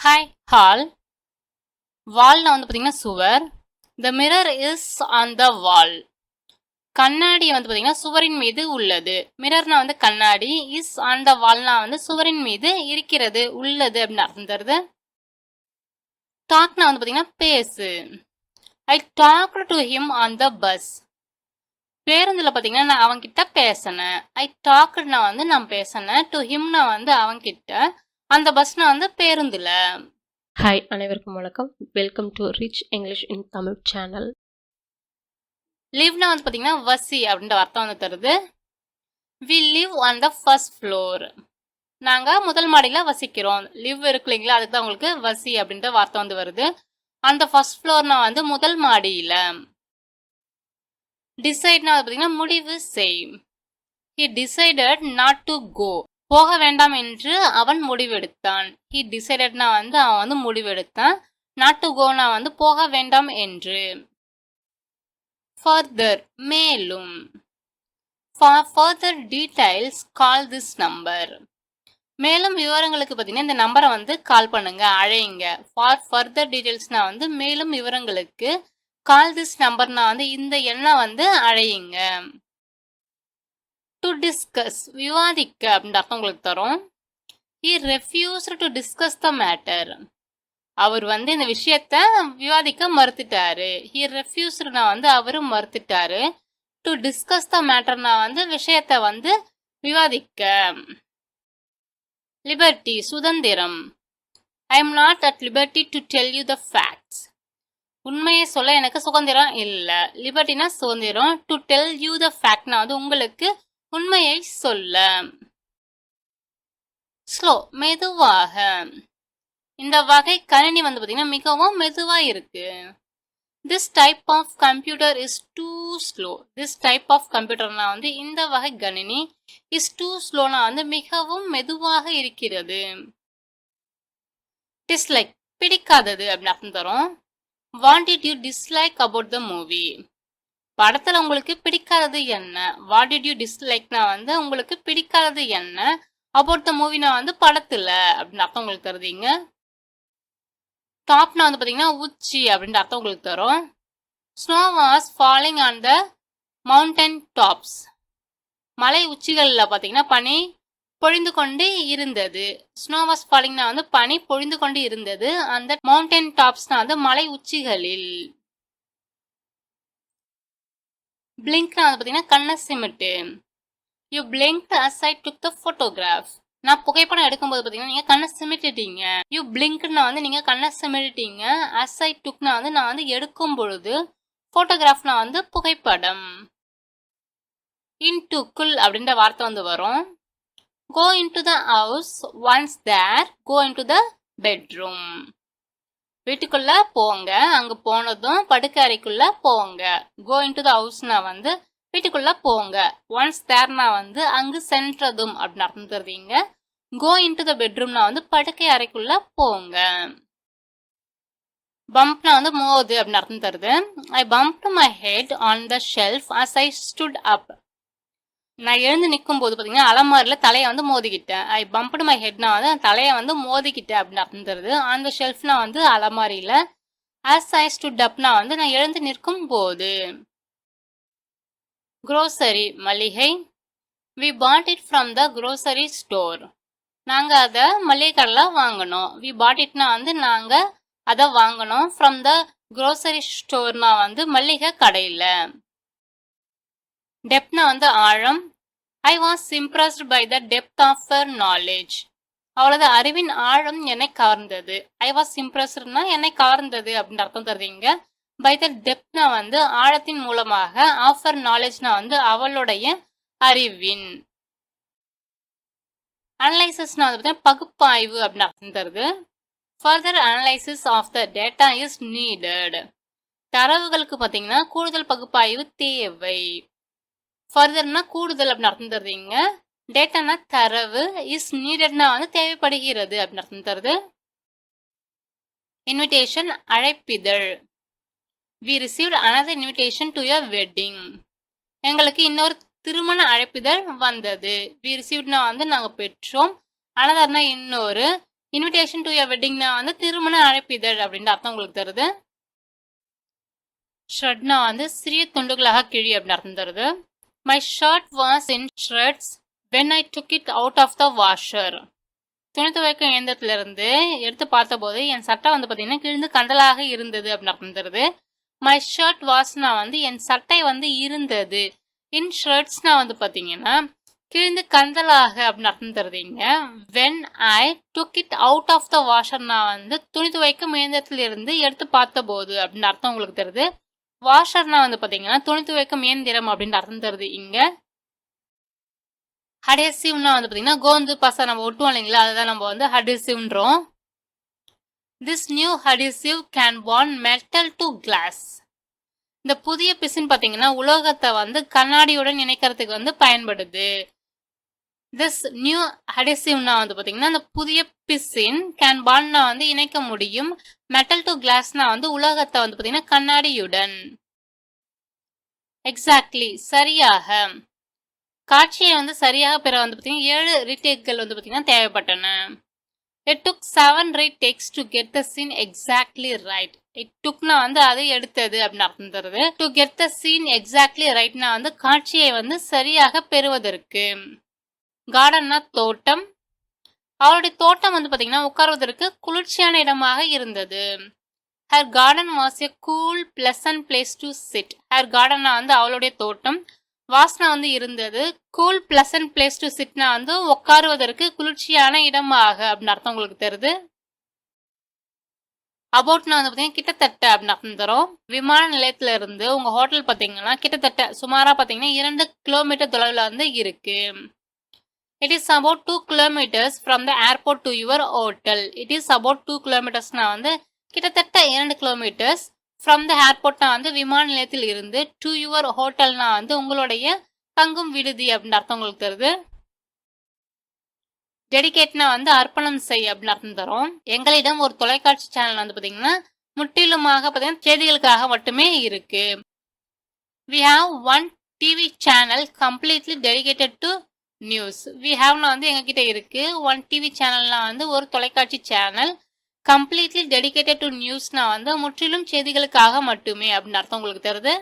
Hi hall வால்னா வந்து பார்த்தீங்கன்னா சுவர். The mirror is on the wall கண்ணாடி வந்து பார்த்தீங்கன்னா சுவரின் மீது உள்ளது. மிரர்னா வந்து கண்ணாடி இஸ் ஆன் த வால்னா வந்து சுவரின் மீது இருக்கிறது உள்ளது அப்படின்னு அர்த்தம் தருது. டாக்னா வந்து பார்த்தீங்கன்னா பேசு. I talk to him on the bus பேருந்தில் பார்த்தீங்கன்னா நான் அவன்கிட்ட பேசினேன். ஐ டாக்னா வந்து நான் பேசினேன். டு ஹிம்னா வந்து அவன்கிட்ட அந்த பஸ்னா வந்து பேருந்தில். ஹாய் அனைவருக்கும் வணக்கம். Welcome to rich English in Tamil channel லிவ்னா வந்து பார்த்தீங்கன்னா வசி அப்படின்ற அர்த்தம் வந்து தருது. We live on the first floor நாங்கள் முதல் மாடியில் வசிக்கிறோம். லிவ் இருக்கு இல்லைங்களா? அதுக்கு தான் உங்களுக்கு வசி அப்படின்ற வார்த்தை வந்து வருது. அந்த ஃபர்ஸ்ட் ஃப்ளோர்னா வந்து முதல் மாடியில். டிசைட்னா வந்து பார்த்தீங்கன்னா முடிவு செய். He decided not to go போக வேண்டாம் என்று அவன் முடிவெடுத்தான். ஹி டிசைடட்னா வந்து அவன் வந்து முடிவெடுத்தான். நாட் டு கோனா வந்து போக வேண்டாம் என்று. ஃபர்தர் மேலும். For further details call this number மேலும் விவரங்களுக்கு பார்த்தீங்கன்னா இந்த நம்பரை வந்து கால் பண்ணுங்க அழையுங்க. ஃபார் ஃபர்தர் டீடைல்ஸ்னா வந்து மேலும் விவரங்களுக்கு கால் திஸ் நம்பர்னா வந்து இந்த எண்ணை வந்து அழையுங்க. டு டிஸ்கஸ் விவாதிக்க அப்படின்ற அர்த்தம் உங்களுக்கு தரும். He refuse to discuss the matter அவர் வந்து இந்த விஷயத்த விவாதிக்க மறுத்துட்டாரு. ஹி ரெஃப்யூஸ்னா வந்து அவரும் மறுத்துட்டாரு. டு டிஸ்கஸ் த மேட்டர்னா வந்து விஷயத்த வந்து விவாதிக்க. லிபர்ட்டி சுதந்திரம். I am not at liberty to tell you the facts உண்மையை சொல்ல எனக்கு சுதந்திரம் இல்லை. லிபர்ட்டினா சுதந்திரம். டு டெல் யூ த ஃபேக்ட்னா வந்து உங்களுக்கு உண்மையை சொல்ல. ஸ்லோ மெதுவாக. இந்த வகை கணினி வந்து பார்த்தீங்கன்னா மிகவும் மெதுவாக இருக்கு. This type of computer is too slow this type of கம்ப்யூட்டர்னா வந்து இந்த வகை கணினி இஸ் டூ ஸ்லோனா வந்து மிகவும் மெதுவாக இருக்கிறது. டிஸ்லைக் பிடிக்காதது அப்படின்னு அர்த்தம் தரும். Want it you dislike about the movie படத்துல உங்களுக்கு பிடிக்காதது என்ன? வாட் டிட் யூ டிஸ்லைக்னா வந்து உங்களுக்கு பிடிக்காதது என்ன? அபவுட் த மூவினா வந்து படத்துல அப்படின்னு அர்த்தம் உங்களுக்கு தருதீங்க. டாப்னா வந்து பார்த்தீங்கன்னா உச்சி அப்படின்ற அர்த்தம் உங்களுக்கு தரும். Snow was falling on the mountain tops மலை உச்சிகளில் பார்த்தீங்கன்னா பனி பொழிந்து கொண்டு இருந்தது. ஸ்னோ வாஸ் ஃபாலிங்னா வந்து பனி பொழிந்து கொண்டு இருந்தது. அந்த மவுண்டன் டாப்ஸ்னா வந்து மலை உச்சிகளில். பிளிங்க்னா வந்து பார்த்தீங்கன்னா கண்ணை சிமிட்டு. You blink as I took the photograph நான் புகைப்படம் எடுக்கும்போது பார்த்தீங்கன்னா நீங்கள் கண்ணை சிமிட்டிட்டீங்க. யூ பிளிங்க்னா வந்து நீங்கள் கண்ணை சிமிட்டிட்டீங்க. அஸ் ஐ டுக்னா வந்து நான் வந்து எடுக்கும் பொழுது ஃபோட்டோகிராஃப்னா வந்து புகைப்படம். இன் டுக்குள் அப்படின்ற வார்த்தை வந்து வரும். Go into the house once there go into the bedroom வீட்டுக்குள்ள போங்க. அங்க போனதும் படுக்கை அறைக்குள்ள போங்க கோ இன்டு த ஹவுஸ்னா வந்து வீட்டுக்குள்ள போங்க. ஒன்ஸ் தேர்னா வந்து அங்கு சென்றதும் அப்படின்னு அர்த்தம் தருவீங்க. கோ இன்டு த பெட்ரூம்னா வந்து படுக்கை அறைக்குள்ள போங்க பம்ப்னா வந்து மோது அப்படின்னு அர்த்தம் தருது. I bump my head on the shelf as I stood up நான் எழுந்து நிற்கும் போது பார்த்தீங்கன்னா அலமாரியில் தலையை வந்து மோதிக்கிட்டேன். ஐ பம்ப்டு மை ஹெட்னா வந்து தலையை வந்து மோதிக்கிட்டேன் அப்படின்னு அர்த்தம் அந்த ஷெல்ஃப்னா வந்து அலமாரியில் ஆஸ் ஐ டு டப்னா வந்து நான் எழுந்து நிற்கும் போது க்ரோசரி மளிகை we bought it from the grocery store நாங்கள் அதை மளிகை கடையில் வாங்கினோம் வி பாட் இட்னா வந்து நாங்கள் அதை வாங்கினோம் ஃப்ரம் த க்ரோசரி ஸ்டோர்னா வந்து மளிகை கடையில். டெப்னா வந்து ஆழம். I was impressed by the depth of her knowledge அவளது அறிவின் ஆழம் என்னை கவர்ந்தது. ஐ வாஸ் இம்ப்ரெஸ்ட்னா என்னை கவர்ந்தது அப்படின்னு அர்த்தம் தருவீங்க. பை த டெப்த்னா வந்து ஆழத்தின் மூலமாக ஆஃபர் நாலேஜ்னா வந்து அவளுடைய அறிவின் அனலைசிஸ்னா வந்து பார்த்தீங்கன்னா பகுப்பாய்வு அப்படின்னு அர்த்தம் தருது. Further analysis of the data is needed தரவுகளுக்கு பார்த்தீங்கன்னா கூடுதல் பகுப்பாய்வு தேவை. ஃபர்தர்னா கூடுதல் அப்படின்னு அர்த்தம் தருவீங்க. டேட்டானா தரவு இஸ் நீடட்னா வந்து தேவைப்படுகிறது அப்படின்னு அர்த்தம் தருது. Invitation அழைப்பிதழ். We receive another invitation to your wedding எங்களுக்கு இன்னொரு திருமண அழைப்பிதழ் வந்தது. வி ரிசீவ்னா வந்து நாங்கள் பெற்றோம். அனதர்னா இன்னொரு. இன்விடேஷன் டு யர் வெட்டிங்னா வந்து திருமண அழைப்பிதழ் அப்படின்ற அர்த்தம் உங்களுக்கு தருது. ஷட்னா வந்து சிறிய துண்டுகளாக கிழி அப்படின்னு அர்த்தம் தருது. My shirt was in shreds when I took it out of the washer துணி துவைக்கும் இயந்திரத்திலிருந்து எடுத்து பார்த்தபோது என் சட்டை வந்து பார்த்தீங்கன்னா கிழிந்து கண்டலாக இருந்தது அப்படின்னு அர்த்தம் தருது. மை ஷர்ட் வாஸ்னா வந்து என் சட்டை வந்து இருந்தது. இன் ஷர்ட்ஸ்னா வந்து பார்த்தீங்கன்னா கிழிந்து கந்தலாக அப்படின்னு அர்த்தம் தருதீங்க when I took it out of the வாஷர்னா வந்து துணி துவைக்கும் இயந்திரத்திலிருந்து எடுத்து பார்த்தபோது அப்படின்னு அர்த்தம் உங்களுக்கு தருது. வாஷர்னா வந்து பார்த்தீங்கன்னா துணி துவைக்கும் இயந்திரம் அப்படின்னு அர்த்தம் தருது இங்கே. ஹடேசிவ்னா வந்து பார்த்தீங்கன்னா கோந்து பசை நம்ம ஒட்டுவோம் இல்லைங்களா? அதுதான் நம்ம வந்து ஹடேசிவ்ன்றோம் this new adhesive can bond metal to glass இந்த புதிய பிசின் பார்த்தீங்கன்னா உலோகத்தை வந்து கண்ணாடியுடன் இணைக்கிறதுக்கு வந்து பயன்படுது. திஸ் நியூ அடேசிவ்னா வந்து பார்த்தீங்கன்னா அந்த புதிய பிசின் கேன் பாண்ட்னா வந்து இணைக்க முடியும். மெட்டல் டு கிளாஸ்னா வந்து உலகத்தை வந்து பார்த்தீங்கன்னா கண்ணாடியுடன். எக்ஸாக்ட்லி சரியாக. காட்சியை வந்து சரியாக பெற வந்து பார்த்தீங்கன்னா ஏழு ரீடேக்கள் வந்து பார்த்தீங்கன்னா தேவைப்பட்டன. It took seven retakes to get the scene exactly right it டுக்னா வந்து அது எடுத்தது அப்படின்னு அர்த்தம் தருது. To get the scene exactly ரைட்னா வந்து காட்சியை வந்து சரியாக பெறுவதற்கு. கார்டன்னா தோட்டம். அவளுடைய தோட்டம் வந்து பார்த்தீங்கன்னா உட்காருவதற்கு குளிர்ச்சியான இடமாக இருந்தது. Her garden was a cool pleasant place to sit her கார்டனா வந்து அவளுடைய தோட்டம். வாசனை வந்து இருந்தது. கூல் பிளசன்ட் பிளேஸ் டு சிட்னா வந்து உட்காருவதற்கு குளிர்ச்சியான இடமாக அப்படின்னு அர்த்தம் உங்களுக்கு தெரியுது? அபவுட்னா வந்து பார்த்தீங்கன்னா கிட்டத்தட்ட அப்படின்னு அர்த்தம் தரும். விமான நிலையத்துல இருந்து உங்க ஹோட்டல் பார்த்தீங்கன்னா கிட்டத்தட்ட சுமாராக பார்த்தீங்கன்னா இரண்டு கிலோமீட்டர் தொலைவில் வந்து இருக்கு. It is about two kilometres from the airport to your hotel it is about two கிலோமீட்டர்ஸ்னா வந்து கிட்டத்தட்ட இரண்டு கிலோமீட்டர்ஸ் ஃப்ரம் த ஏர்போர்ட்னா வந்து விமான நிலையத்தில் இருந்து டு யுவர் ஹோட்டல்னா வந்து உங்களுடைய தங்கும் விடுதி அப்படின்னு அர்த்தம் உங்களுக்கு தருது. டெடிகேட்னா வந்து அர்ப்பணம் செய் அப்படின்னு அர்த்தம் தரும். எங்களிடம் ஒரு தொலைக்காட்சி சேனல் வந்து பார்த்தீங்கன்னா முற்றிலுமாக பார்த்தீங்கன்னா செய்திகளுக்காக மட்டுமே இருக்கு. We have one TV channel completely dedicated to news we ஹாவ்னா வந்து எங்ககிட்ட இருக்கு. ஒன் டிவி சேனல்னா வந்து ஒரு தொலைக்காட்சி சேனல் கம்ப்ளீட்லி டெடிகேட்டட் டு நியூஸ்னா வந்து முற்றிலும் செய்திகளுக்காக மட்டுமே அப்படின்னு அர்த்தம் உங்களுக்கு தருது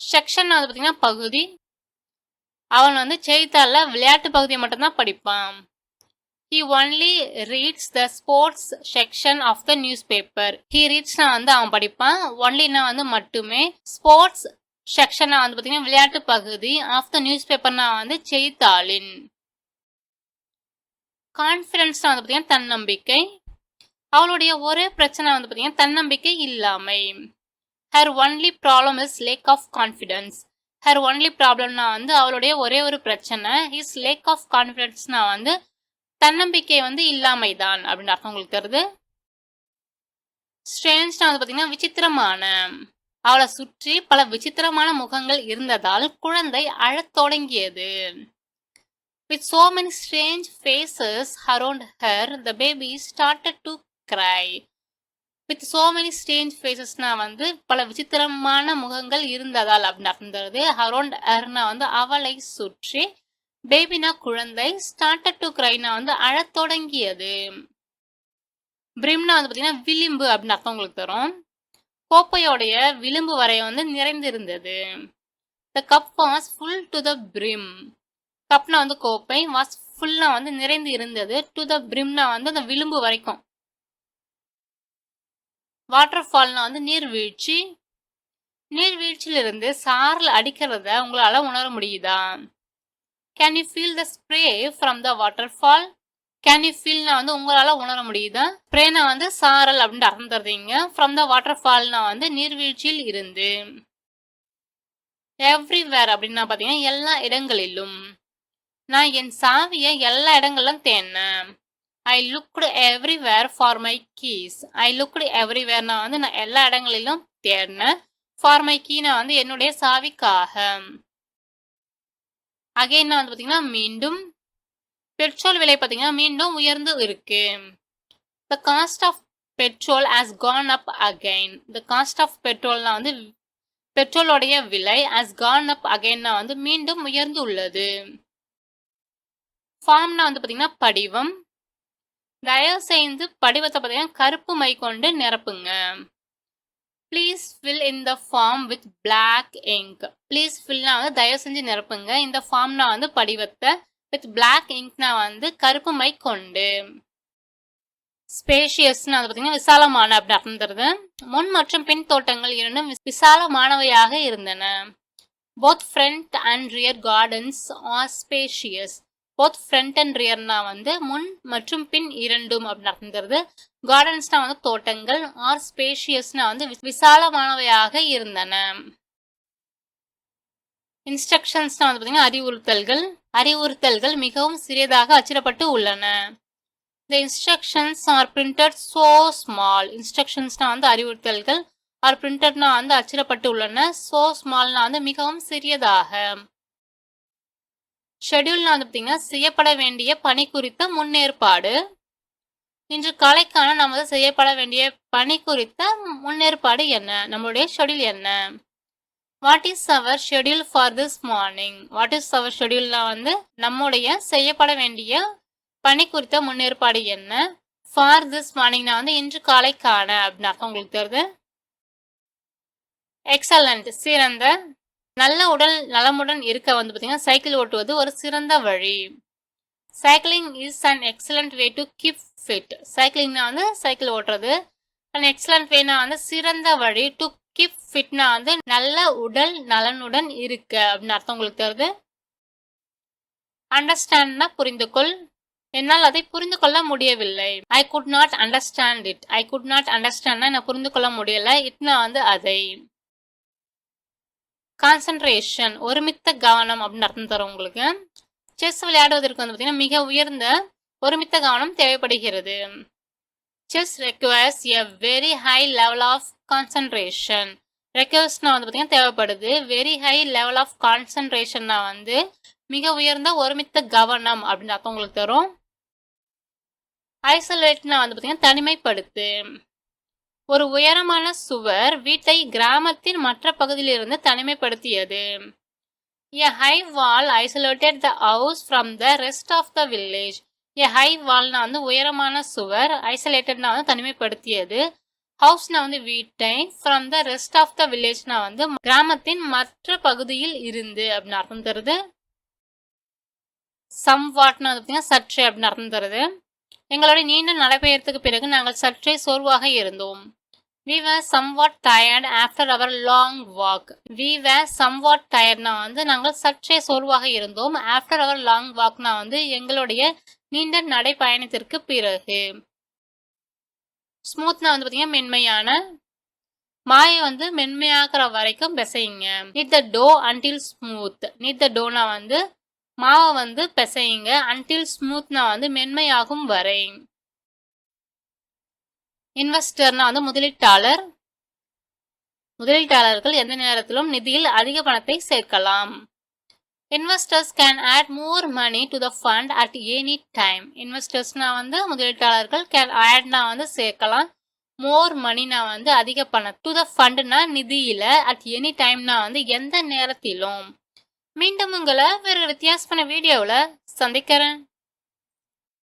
செக்ஷன் வந்து பார்த்தீங்கன்னா பகுதி. அவன் வந்து செய்தித்தாளில் விளையாட்டு பகுதியை மட்டும்தான் படிப்பான். He only reads the sports section of the newspaper he ரீட்ஸ்னா வந்து அவன் படிப்பான். ஒன்லினா வந்து மட்டுமே ஸ்போர்ட்ஸ் செக்ஷனா வந்து பார்த்தீங்கன்னா விளையாட்டு பகுதி. ஆஃப் த நியூஸ் பேப்பர்னா வந்து செய்தித்தாளின் கான்ஃபிடன்ஸ்னா வந்து பார்த்தீங்கன்னா தன்னம்பிக்கை. அவளுடைய ஒரே பிரச்சனை வந்து பார்த்தீங்கன்னா தன்னம்பிக்கை இல்லாமை. Her only problem is lack of confidence her only ப்ராப்ளம்னா வந்து அவளுடைய ஒரே ஒரு பிரச்சனை. இஸ் லேக் ஆஃப் கான்ஃபிடன்ஸ்னா வந்து தன்னம்பிக்கை வந்து இல்லாமை தான் அப்படின்னு அர்த்தம் உங்களுக்கு தருது ஸ்ட்ரேஞ்ச்னா வந்து பார்த்தீங்கன்னா விசித்திரமான. அவளை சுற்றி பல விசித்திரமான முகங்கள் இருந்ததால் குழந்தை அழத் தொடங்கியது. With so many strange faces around her the baby started to cry with so many strange ஃபேஸஸ்னா வந்து பல விசித்திரமான முகங்கள் இருந்ததால் அப்படின்னு தருது அரௌண்ட் ஹர்னா வந்து அவளை சுற்றி பேபினா குழந்தை ஸ்டார்டட் டு கிரைனா வந்து அழத் தொடங்கியது. பிரிம்னா வந்து பார்த்தீங்கன்னா விளிம்பு அப்படின்னு அர்த்தம் உங்களுக்கு தரும். கோப்பையோடைய விளிம்பு வரை வந்து நிறைந்திருந்தது. The cup was full to the brim கப்னா வந்து கோப்பை வாஸ் ஃபுல்லாக வந்து நிறைந்து இருந்தது. டு த பிரிம்னா வந்து அந்த விளிம்பு வரைக்கும். வாட்டர் ஃபால்னா வந்து நீர்வீழ்ச்சி. நீர்வீழ்ச்சியிலிருந்து சாரில் அடிக்கிறத உங்களால் உணர முடியுதா? Can you feel the spray from the waterfall can you ஃபீல்னா வந்து உங்களால் உணர முடியுதா? ஸ்ப்ரேனா வந்து சாரல் அப்படின்னு அர்த்தம் ஃப்ரம் த வாட்டர் ஃபால்னா வந்து நீர்வீழ்ச்சியில் இருந்து. எவ்ரிவேர் அப்படின்னா பார்த்தீங்கன்னா எல்லா இடங்களிலும். நான் என் சாவியை எல்லா இடங்களிலும் தேடினேன். I looked everywhere for my keys I looked எவ்ரிவேர்னா வந்து நான் எல்லா இடங்களிலும் தேடினேன். ஃபார் மை கீனா வந்து என்னுடைய சாவிக்காக. அகைன் வந்து பார்த்தீங்கன்னா மீண்டும் பெட்ரோல் விலை பார்த்தீங்கன்னா மீண்டும் உயர்ந்து இருக்கு. The cost of petrol has gone up again the cost of பெட்ரோல்னா வந்து பெட்ரோலோடைய விலை ஹாஸ் கான் அப் அகைன்னா வந்து மீண்டும் உயர்ந்து உள்ளது. ஃபார்ம்னா வந்து பார்த்தீங்கன்னா படிவம். தயவு செய்து படிவத்தை பார்த்தீங்கன்னா கருப்பு மை கொண்டு நிரப்புங்க. Please fill in the form with black ink please ஃபில்னா வந்து தயவு செஞ்சு நிரப்புங்க. இந்த ஃபார்ம்னா வந்து படிவத்தை வித் பிளாக் இங்க்னா வந்து கருப்பு மை கொண்டு. ஸ்பேஷியஸ்னு அது பார்த்தீங்கன்னா விசாலமான அப்படி அர்த்தம் தருது முன் மற்றும் பின் தோட்டங்கள் இரண்டும் விசாலமானவையாக இருந்தன. Both front and rear gardens are spacious both front and ரியர்னா வந்து முன் மற்றும் பின் இரண்டும் அப்படின்னு அர்த்தம் தருது கார்டன்ஸ்னா வந்து தோட்டங்கள் ஆர் ஸ்பேஷியஸ்னா வந்து விசாலமானவையாக இருந்தன. இன்ஸ்ட்ரக்ஷன்ஸ் வந்து பார்த்தீங்கன்னா அறிவுறுத்தல்கள். அறிவுறுத்தல்கள் மிகவும் சிறியதாக அச்சிடப்பட்டு உள்ளன. இந்த instructions are printed so small இன்ஸ்ட்ரக்ஷன்ஸ்னால் வந்து அறிவுறுத்தல்கள். ஆர் பிரிண்டட்னா வந்து அச்சிடப்பட்டு உள்ளன. ஸோ ஸ்மால்னா வந்து மிகவும் சிறியதாக. ஷெடியூல்னா வந்து பார்த்தீங்கன்னா செய்யப்பட வேண்டிய பணி குறித்த முன்னேற்பாடு. இன்று காலைக்கான நமது செய்யப்பட வேண்டிய பணி குறித்த முன்னேற்பாடு என்ன? நம்மளுடைய ஷெடியூல் என்ன? What is our schedule for this morning what is our ஷெடியூல்னா வந்து நம்முடைய செய்யப்பட வேண்டிய பணி குறித்த முன்னேற்பாடு என்ன? ஃபார் திஸ் மார்னிங்னா வந்து இன்று காலைக்கான அப்படின்னு அர்த்தம் உங்களுக்கு தெரியுது? எக்ஸலண்ட் சிறந்த நல்ல உடல் நலமுடன் இருக்க வந்து பார்த்தீங்கன்னா சைக்கிள் ஓட்டுவது ஒரு சிறந்த வழி. Cycling is an excellent way to keep fit சைக்கிளிங்னா வந்து சைக்கிள் ஓட்டுறது. அண்ட் எக்ஸலண்ட் வேனா வந்து சிறந்த வழி டு கீப் ஃபிட்னா வந்து நல்ல உடல் நலனுடன் இருக்க அப்படின்னு அர்த்தம் உங்களுக்கு தெரியுது? அண்டர்ஸ்டாண்ட்னா புரிந்து கொள் என்னால் அதை புரிந்து கொள்ள முடியவில்லை. I could not understand it I could not அண்டர்ஸ்டாண்ட்னா நான் புரிந்து கொள்ள முடியல. இட்னா வந்து அதை. கான்சன்ட்ரேஷன் ஒருமித்த கவனம் அப்படின்னு அர்த்தம் தரும் உங்களுக்கு. செஸ் விளையாடுவதற்கு வந்து பார்த்தீங்கன்னா மிக உயர்ந்த ஒருமித்த கவனம் தேவைப்படுகிறது. Chess requires a very high level of concentration ரெக்வயர்ஸ்னா வந்து பார்த்திங்கன்னா தேவைப்படுது. வெரி ஹை லெவல் ஆஃப் கான்சன்ட்ரேஷன்னா வந்து மிக உயர்ந்த ஒருமித்த கவனம் அப்படின்னு அர்த்தம் உங்களுக்கு தரும். ஐசோலேட்னா வந்து பார்த்திங்கன்னா தனிமைப்படுத்து. ஒரு உயரமான சுவர் வீட்டை கிராமத்தின் மற்ற பகுதியிலிருந்து தனிமைப்படுத்தியது. A high wall isolated the house from the rest of the village a high வால்னா வந்து உயரமான சுவர் ஐசோலேட்டட்னா வந்து தனிமைப்படுத்தியது. ஹவுஸ்னா வந்து வீட்டை from the rest of the வில்லேஜ்னா வந்து கிராமத்தின் மற்ற பகுதியில் இருந்து அப்படின்னு அர்த்தம் தருது. சம் வாட்னா வந்து பார்த்தீங்கன்னா சற்றே அப்படின்னு அர்த்தம் தருது. எங்களுடைய நீண்ட நடைபெயர்த்துக்கு பிறகு நாங்கள் சற்றே சோர்வாக இருந்தோம். We what tired after our long walk we we somewhat டயர்ட்னா வந்து நாங்கள் சற்றே சோர்வாக இருந்தோம். ஆஃப்டர் அவர் லாங் வாக்னா வந்து எங்களுடைய நீண்ட நடைப்பயணத்திற்கு பிறகு. ஸ்மூத்னா வந்து பார்த்தீங்கன்னா மென்மையான மாயை வந்து மென்மையாக்குற வரைக்கும் பிசையுங்க. Knead the dough until smooth knead the Donna வந்து மாவை வந்து பிசையுங்க. அன்டில் ஸ்மூத்னா வந்து மென்மையாகும் வரை. இன்வெஸ்டர்னா வந்து முதலீட்டாளர். முதலீட்டாளர்கள் எந்த நேரத்திலும் நிதியில் அதிக பணத்தை சேர்க்கலாம். Investors can add more money to the fund at any time இன்வெஸ்டர்ஸ்னா வந்து முதலீட்டாளர்கள் கேன் ஆட்னா வந்து சேர்க்கலாம். மோர் மணினா வந்து அதிக பணம். டு த ஃபண்ட்னா நிதியில அட் எனி டைம்னா வந்து எந்த நேரத்திலும். மீண்டும் உங்களை வேற வித்தியாசமான வீடியோவில் சந்திக்கிறேன்.